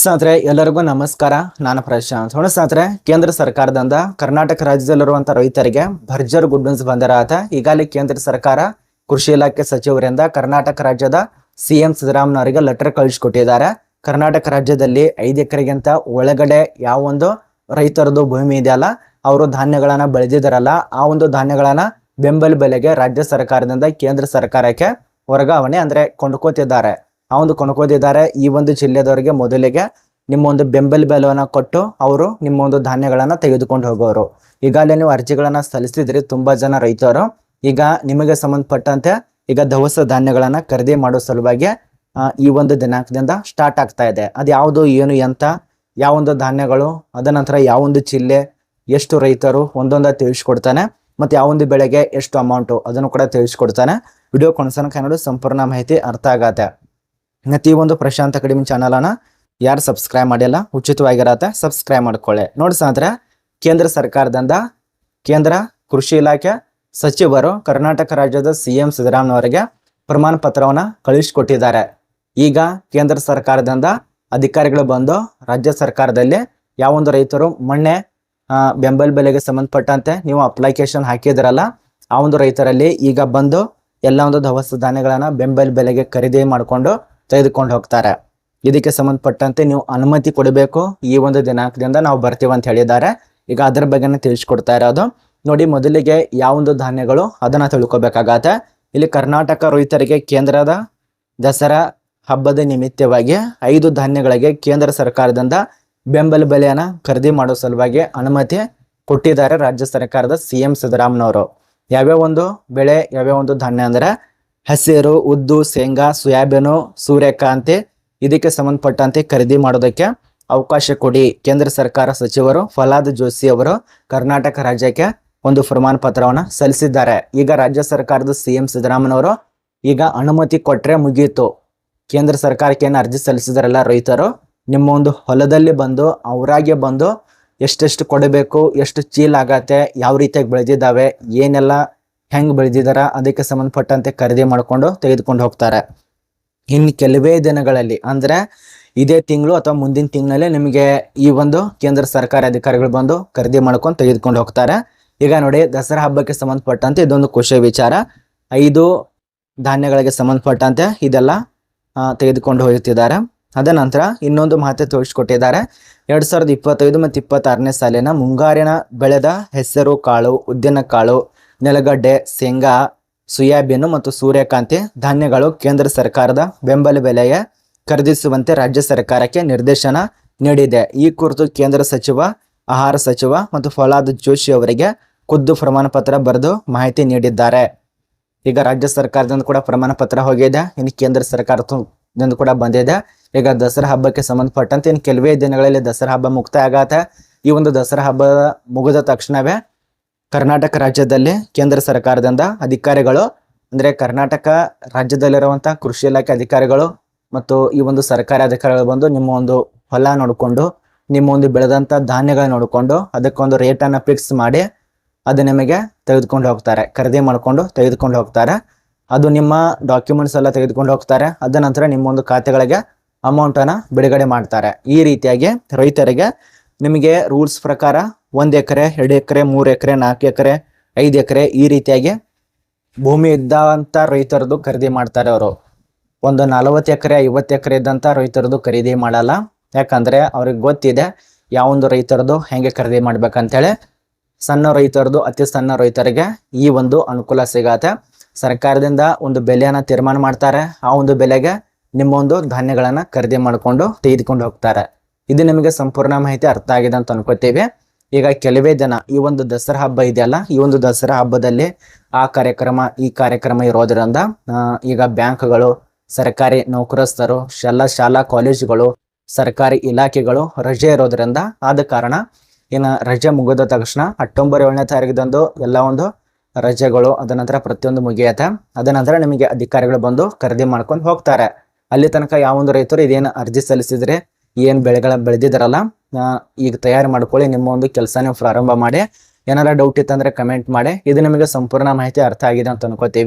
ಸ್ನೇಹಿತರೆ, ಎಲ್ಲರಿಗೂ ನಮಸ್ಕಾರ. ನಾನು ಪ್ರಶಾಂತ್. ಹೊಣ ಸ್ನೇಹಿತರೆ, ಕೇಂದ್ರ ಸರ್ಕಾರದಿಂದ ಕರ್ನಾಟಕ ರಾಜ್ಯದಲ್ಲಿರುವಂಥ ರೈತರಿಗೆ ಭರ್ಜರ್ ಗುಡ್ ನ್ಯೂಸ್ ಬಂದಿರತ್ತೆ ಈಗಾಗಲೇ ಕೇಂದ್ರ ಸರ್ಕಾರ ಕೃಷಿ ಇಲಾಖೆ ಸಚಿವರಿಂದ ಕರ್ನಾಟಕ ರಾಜ್ಯದ ಸಿಎಂ ಸಿದ್ದರಾಮನವರಿಗೆ ಲೆಟರ್ ಕಳಿಸ್ಕೊಟ್ಟಿದ್ದಾರೆ. ಕರ್ನಾಟಕ ರಾಜ್ಯದಲ್ಲಿ ಐದು ಎಕರೆಗಿಂತ ಒಳಗಡೆ ಯಾವ ಒಂದು ರೈತರದು ಭೂಮಿ ಇದೆಯಲ್ಲ, ಅವರು ಧಾನ್ಯಗಳನ್ನ ಬೆಳೆದಿದ್ದಾರಲ್ಲ, ಆ ಒಂದು ಧಾನ್ಯಗಳನ್ನ ಬೆಂಬಲ ಬೆಲೆಗೆ ರಾಜ್ಯ ಸರ್ಕಾರದಿಂದ ಕೇಂದ್ರ ಸರ್ಕಾರಕ್ಕೆ ವರ್ಗಾವಣೆ ಅಂದ್ರೆ ಕೊಂಡ್ಕೋತಿದ್ದಾರೆ. ಆ ಒಂದು ಕೊಂಡ್ಕೋತಿದ್ದಾರೆ ಈ ಒಂದು ಜಿಲ್ಲೆದವರಿಗೆ ಮೊದಲಿಗೆ ನಿಮ್ಮ ಒಂದು ಬೆಂಬಲ ಬೆಲವನ್ನು ಕೊಟ್ಟು ಅವರು ನಿಮ್ಮ ಒಂದು ಧಾನ್ಯಗಳನ್ನ ತೆಗೆದುಕೊಂಡು ಹೋಗೋರು. ಈಗಾಗಲೇ ನೀವು ಅರ್ಜಿಗಳನ್ನ ಸಲ್ಲಿಸಿದ್ರಿ, ತುಂಬಾ ಜನ ರೈತರು. ಈಗ ನಿಮಗೆ ಸಂಬಂಧಪಟ್ಟಂತೆ ಈಗ ದವಸ ಧಾನ್ಯಗಳನ್ನು ಖರೀದಿ ಮಾಡೋ ಸಲುವಾಗಿ ಈ ಒಂದು ದಿನಾಂಕದಿಂದ ಸ್ಟಾರ್ಟ್ ಆಗ್ತಾ ಇದೆ. ಅದು ಯಾವುದು, ಏನು, ಎಂತ ಯಾವೊಂದು ಧಾನ್ಯಗಳು, ಅದ ನಂತರ ಯಾವೊಂದು ಜಿಲ್ಲೆ ಎಷ್ಟು ರೈತರು, ಒಂದೊಂದ ತಿಳಿಸ್ಕೊಡ್ತಾನೆ. ಮತ್ತೆ ಯಾವೊಂದು ಬೆಳೆಗೆ ಎಷ್ಟು ಅಮೌಂಟು ಅದನ್ನು ಕೂಡ ತಿಳಿಸ್ಕೊಡ್ತಾನೆ. ವಿಡಿಯೋ ಕೊನಸನ ಕನ್ನಡ ಸಂಪೂರ್ಣ ಮಾಹಿತಿ ಅರ್ಥ ಆಗತ್ತೆ. ಮತ್ತೆ ಈ ಒಂದು ಪ್ರಶಾಂತ ಅಕಾಡೆಮಿ ಚಾನಲನ್ನು ಯಾರು ಸಬ್ಸ್ಕ್ರೈಬ್ ಮಾಡಿಲ್ಲ, ಉಚಿತವಾಗಿರತ್ತೆ ಸಬ್ಸ್ಕ್ರೈಬ್ ಮಾಡ್ಕೊಳ್ಳಿ. ನೋಡಿ ಸಾಂದ್ರೆ ಕೇಂದ್ರ ಸರ್ಕಾರದಿಂದ ಕೇಂದ್ರ ಕೃಷಿ ಇಲಾಖೆ ಸಚಿವರು ಕರ್ನಾಟಕ ರಾಜ್ಯದ ಸಿ ಎಂ ಸಿದ್ದರಾಮಯ್ಯವರಿಗೆ ಪ್ರಮಾಣ ಪತ್ರವನ್ನು ಕಳಿಸಿಕೊಟ್ಟಿದ್ದಾರೆ ಈಗ ಕೇಂದ್ರ ಸರ್ಕಾರದಿಂದ ಅಧಿಕಾರಿಗಳು ಬಂದು ರಾಜ್ಯ ಸರ್ಕಾರದಲ್ಲಿ ಯಾವ ಒಂದು ರೈತರು ಮೊನ್ನೆ ಬೆಂಬಲ ಬೆಲೆಗೆ ಸಂಬಂಧಪಟ್ಟಂತೆ ನೀವು ಅಪ್ಲಿಕೇಶನ್ ಹಾಕಿದ್ರಲ್ಲ, ಆ ಒಂದು ರೈತರಲ್ಲಿ ಈಗ ಬಂದು ಎಲ್ಲ ಒಂದು ದವಸ ಧಾನ್ಯಗಳನ್ನ ಬೆಂಬಲ ಬೆಲೆಗೆ ಖರೀದಿ ಮಾಡಿಕೊಂಡು ತೆಗೆದುಕೊಂಡು ಹೋಗ್ತಾರೆ. ಇದಕ್ಕೆ ಸಂಬಂಧಪಟ್ಟಂತೆ ನೀವು ಅನುಮತಿ ಕೊಡಬೇಕು. ಈ ಒಂದು ದಿನಾಂಕದಿಂದ ನಾವು ಬರ್ತೀವಿ ಅಂತ ಹೇಳಿದ್ದಾರೆ. ಈಗ ಅದರ ಬಗ್ಗೆನೇ ತಿಳಿಸ್ಕೊಡ್ತಾ ಇರೋದು. ನೋಡಿ, ಮೊದಲಿಗೆ ಯಾವೊಂದು ಧಾನ್ಯಗಳು ಅದನ್ನು ತಿಳ್ಕೊಬೇಕಾಗತ್ತೆ. ಇಲ್ಲಿ ಕರ್ನಾಟಕ ರೈತರಿಗೆ ಕೇಂದ್ರದ ದಸರಾ ಹಬ್ಬದ ನಿಮಿತ್ತವಾಗಿ ಐದು ಧಾನ್ಯಗಳಿಗೆ ಕೇಂದ್ರ ಸರ್ಕಾರದಿಂದ ಬೆಂಬಲ ಬೆಲೆಯನ್ನು ಖರೀದಿ ಮಾಡೋ ಸಲುವಾಗಿ ಅನುಮತಿ ಕೊಟ್ಟಿದ್ದಾರೆ ರಾಜ್ಯ ಸರ್ಕಾರದ ಸಿ ಎಂ ಸಿದ್ದರಾಮನವರು ಯಾವ್ಯಾವ ಒಂದು ಬೆಳೆ, ಯಾವ್ಯಾವ ಒಂದು ಧಾನ್ಯ ಅಂದ್ರೆ ಹಸಿರು, ಉದ್ದು, ಶೇಂಗಾ, ಸೋಯಾಬೀನು, ಸೂರ್ಯಕಾಂತಿ ಇದಕ್ಕೆ ಸಂಬಂಧಪಟ್ಟಂತೆ ಖರೀದಿ ಮಾಡೋದಕ್ಕೆ ಅವಕಾಶ ಕೊಡಿ. ಕೇಂದ್ರ ಸರ್ಕಾರ ಸಚಿವರು ಫಲಾದ್ ಜೋಶಿ ಅವರು ಕರ್ನಾಟಕ ರಾಜ್ಯಕ್ಕೆ ಒಂದು ಪ್ರಮಾಣ ಪತ್ರವನ್ನು ಸಲ್ಲಿಸಿದ್ದಾರೆ. ಈಗ ರಾಜ್ಯ ಸರ್ಕಾರದ ಸಿ ಎಂ ಸಿದ್ದರಾಮಯ್ಯನವರು ಈಗ ಅನುಮತಿ ಕೊಟ್ಟರೆ ಮುಗಿಯಿತು ಕೇಂದ್ರ ಸರ್ಕಾರಕ್ಕೆ ಏನು ಅರ್ಜಿ ಸಲ್ಲಿಸಿದಾರಲ್ಲ ರೈತರು? ನಿಮ್ಮ ಒಂದು ಹೊಲದಲ್ಲಿ ಬಂದು ಅವರಾಗೆ ಬಂದು ಎಷ್ಟೆಷ್ಟು ಕೊಡಬೇಕು, ಎಷ್ಟು ಚೀಲ ಆಗತ್ತೆ, ಯಾವ ರೀತಿಯಾಗಿ ಬೆಳೆದಿದ್ದಾವೆ, ಏನೆಲ್ಲ ಹೆಂಗ್ ಬೆಳೆದಿದಾರ, ಅದಕ್ಕೆ ಸಂಬಂಧಪಟ್ಟಂತೆ ಖರೀದಿ ಮಾಡಿಕೊಂಡು ತೆಗೆದುಕೊಂಡು ಹೋಗ್ತಾರೆ. ಇನ್ನು ಕೆಲವೇ ದಿನಗಳಲ್ಲಿ, ಅಂದ್ರೆ ಇದೇ ತಿಂಗಳು ಅಥವಾ ಮುಂದಿನ ತಿಂಗಳಲ್ಲಿ ನಿಮಗೆ ಈ ಒಂದು ಕೇಂದ್ರ ಸರ್ಕಾರಿ ಅಧಿಕಾರಿಗಳು ಬಂದು ಖರೀದಿ ಮಾಡ್ಕೊಂಡು ತೆಗೆದುಕೊಂಡು ಹೋಗ್ತಾರೆ. ಈಗ ನೋಡಿ, ದಸರಾ ಹಬ್ಬಕ್ಕೆ ಸಂಬಂಧಪಟ್ಟಂತೆ ಇದೊಂದು ಖುಷಿಯ ವಿಚಾರ. ಐದು ಧಾನ್ಯಗಳಿಗೆ ಸಂಬಂಧಪಟ್ಟಂತೆ ಇದೆಲ್ಲ ತೆಗೆದುಕೊಂಡು ಹೋಗುತ್ತಿದ್ದಾರೆ ಅದ ನಂತರ ಇನ್ನೊಂದು ಮಾತೆ ತೋರಿಸಿಕೊಟ್ಟಿದ್ದಾರೆ. ಎರಡ್ ಸಾವಿರದ ಇಪ್ಪತ್ತೈದು ಮತ್ತು ಇಪ್ಪತ್ತಾರನೇ ಸಾಲಿನ ಮುಂಗಾರಿನ ಬೆಳೆದ ಹೆಸರು, ಕಾಳು, ಉದ್ದಿನ ಕಾಳು ನೆಲಗಡ್ಡೆ, ಶೇಂಗಾ, ಸೋಯಾಬೀನು ಮತ್ತು ಸೂರ್ಯಕಾಂತಿ ಧಾನ್ಯಗಳು ಕೇಂದ್ರ ಸರ್ಕಾರದ ಬೆಂಬಲ ಬೆಲೆಯ ಖರೀದಿಸುವಂತೆ ರಾಜ್ಯ ಸರ್ಕಾರಕ್ಕೆ ನಿರ್ದೇಶನ ನೀಡಿದೆ. ಈ ಕುರಿತು ಕೇಂದ್ರ ಸಚಿವ, ಆಹಾರ ಸಚಿವ ಮತ್ತು ಫಲಾದ್ ಜೋಶಿ ಅವರಿಗೆ ಖುದ್ದು ಪ್ರಮಾಣ ಪತ್ರ ಬರೆದು ಮಾಹಿತಿ ನೀಡಿದ್ದಾರೆ. ಈಗ ರಾಜ್ಯ ಸರ್ಕಾರದಿಂದ ಕೂಡ ಪ್ರಮಾಣ ಪತ್ರ ಹೋಗಿದೆ. ಇನ್ನು ಕೇಂದ್ರ ಸರ್ಕಾರದಿಂದ ಕೂಡ ಬಂದಿದೆ. ಈಗ ದಸರಾ ಹಬ್ಬಕ್ಕೆ ಸಂಬಂಧಪಟ್ಟಂತೆ ಇನ್ನು ಕೆಲವೇ ದಿನಗಳಲ್ಲಿ ದಸರಾ ಹಬ್ಬ ಮುಕ್ತಾಯ ಆಗತ್ತೆ. ಈ ಒಂದು ದಸರಾ ಹಬ್ಬ ಮುಗಿದ ತಕ್ಷಣವೇ ಕರ್ನಾಟಕ ರಾಜ್ಯದಲ್ಲಿ ಕೇಂದ್ರ ಸರ್ಕಾರದಿಂದ ಅಧಿಕಾರಿಗಳು, ಅಂದರೆ ಕರ್ನಾಟಕ ರಾಜ್ಯದಲ್ಲಿರುವಂಥ ಕೃಷಿ ಇಲಾಖೆ ಅಧಿಕಾರಿಗಳು ಮತ್ತು ಈ ಒಂದು ಸರ್ಕಾರಿ ಅಧಿಕಾರಿಗಳು ಬಂದು ನಿಮ್ಮ ಒಂದು ಹೊಲ ನೋಡಿಕೊಂಡು, ನಿಮ್ಮ ಒಂದು ಬೆಳೆದಂಥ ಧಾನ್ಯಗಳ ನೋಡಿಕೊಂಡು, ಅದಕ್ಕೊಂದು ರೇಟನ್ನು ಫಿಕ್ಸ್ ಮಾಡಿ ಅದು ನಿಮಗೆ ತೆಗೆದುಕೊಂಡು ಹೋಗ್ತಾರೆ. ಖರೀದಿ ಮಾಡಿಕೊಂಡು ತೆಗೆದುಕೊಂಡು ಹೋಗ್ತಾರೆ. ಅದು ನಿಮ್ಮ ಡಾಕ್ಯುಮೆಂಟ್ಸ್ ಎಲ್ಲ ತೆಗೆದುಕೊಂಡು ಹೋಗ್ತಾರೆ. ಅದ ನಂತರ ನಿಮ್ಮ ಒಂದು ಖಾತೆಗಳಿಗೆ ಅಮೌಂಟನ್ನು ಬಿಡುಗಡೆ ಮಾಡ್ತಾರೆ. ಈ ರೀತಿಯಾಗಿ ರೈತರಿಗೆ ನಿಮಗೆ ರೂಲ್ಸ್ ಪ್ರಕಾರ ಒಂದ್ ಎಕರೆ, ಎರಡು ಎಕರೆ, ಮೂರು ಎಕರೆ, ನಾಲ್ಕು ಎಕರೆ, ಐದು ಎಕರೆ ಈ ರೀತಿಯಾಗಿ ಭೂಮಿ ಇದ್ದಂಥ ರೈತರದ್ದು ಖರೀದಿ ಮಾಡ್ತಾರೆ ಅವರು. ಒಂದು ನಲವತ್ತು ಎಕರೆ, ಐವತ್ತು ಎಕರೆ ಇದ್ದಂಥ ರೈತರದ್ದು ಖರೀದಿ ಮಾಡಲ್ಲ. ಯಾಕಂದರೆ ಅವ್ರಿಗೆ ಗೊತ್ತಿದೆ ಯಾವೊಂದು ರೈತರದ್ದು ಹೆಂಗೆ ಖರೀದಿ ಮಾಡ್ಬೇಕಂತೇಳಿ. ಸಣ್ಣ ರೈತರದು, ಅತಿ ಸಣ್ಣ ರೈತರಿಗೆ ಈ ಒಂದು ಅನುಕೂಲ ಸಿಗತ್ತೆ. ಸರ್ಕಾರದಿಂದ ಒಂದು ಬೆಲೆಯನ್ನು ತೀರ್ಮಾನ ಮಾಡ್ತಾರೆ. ಆ ಒಂದು ಬೆಲೆಗೆ ನಿಮ್ಮ ಒಂದು ಧಾನ್ಯಗಳನ್ನ ಖರೀದಿ ಮಾಡಿಕೊಂಡು ತೆಗೆದುಕೊಂಡು ಹೋಗ್ತಾರೆ. ಇದು ನಿಮಗೆ ಸಂಪೂರ್ಣ ಮಾಹಿತಿ ಅರ್ಥ ಆಗಿದೆ ಅಂತ ಅನ್ಕೋತೀವಿ. ಈಗ ಕೆಲವೇ ಜನ ಈ ಒಂದು ದಸರಾ ಹಬ್ಬ ಇದೆಯಲ್ಲ ಈ ಒಂದು ದಸರಾ ಹಬ್ಬದಲ್ಲಿ ಆ ಕಾರ್ಯಕ್ರಮ ಈ ಕಾರ್ಯಕ್ರಮ ಇರೋದ್ರಿಂದ ಈಗ ಬ್ಯಾಂಕ್ಗಳು ಸರ್ಕಾರಿ ನೌಕರಸ್ಥರು ಶಾಲಾ ಶಾಲಾ ಕಾಲೇಜುಗಳು ಸರ್ಕಾರಿ ಇಲಾಖೆಗಳು ರಜೆ ಇರೋದ್ರಿಂದ ಆದ ಕಾರಣ ಇನ್ನು ರಜೆ ಮುಗಿದ ತಕ್ಷಣ ಅಕ್ಟೋಬರ್ ಏಳನೇ ತಾರೀಕಿದಂದು ಎಲ್ಲ ಒಂದು ರಜೆಗಳು ಅದ ನಂತರ ಪ್ರತಿಯೊಂದು ಮುಗಿಯತ್ತೆ. ಅದ ನಂತರ ನಿಮಗೆ ಅಧಿಕಾರಿಗಳು ಬಂದು ಖರೀದಿ ಮಾಡ್ಕೊಂಡು ಹೋಗ್ತಾರೆ. ಅಲ್ಲಿ ತನಕ ಯಾವೊಂದು ರೈತರು ಇದೇನು ಅರ್ಜಿ ಸಲ್ಲಿಸಿದ್ರೆ ಏನು ಬೆಳೆಗಳ ಬೆಳೆದಿದಾರಲ್ಲ ಆ, ಈಗ ತಯಾರು ಮಾಡ್ಕೊಳ್ಳಿ, ನಿಮ್ಮ ಒಂದು ಕೆಲಸನೇ ಪ್ರಾರಂಭ ಮಾಡಿ. ಏನಾರ ಡೌಟ್ ಇತ್ತಂದ್ರೆ ಕಮೆಂಟ್ ಮಾಡಿ. ಇದು ನಿಮಗೆ ಸಂಪೂರ್ಣ ಮಾಹಿತಿ ಅರ್ಥ ಆಗಿದೆ ಅಂತ ಅನ್ಕೋತೀವಿ.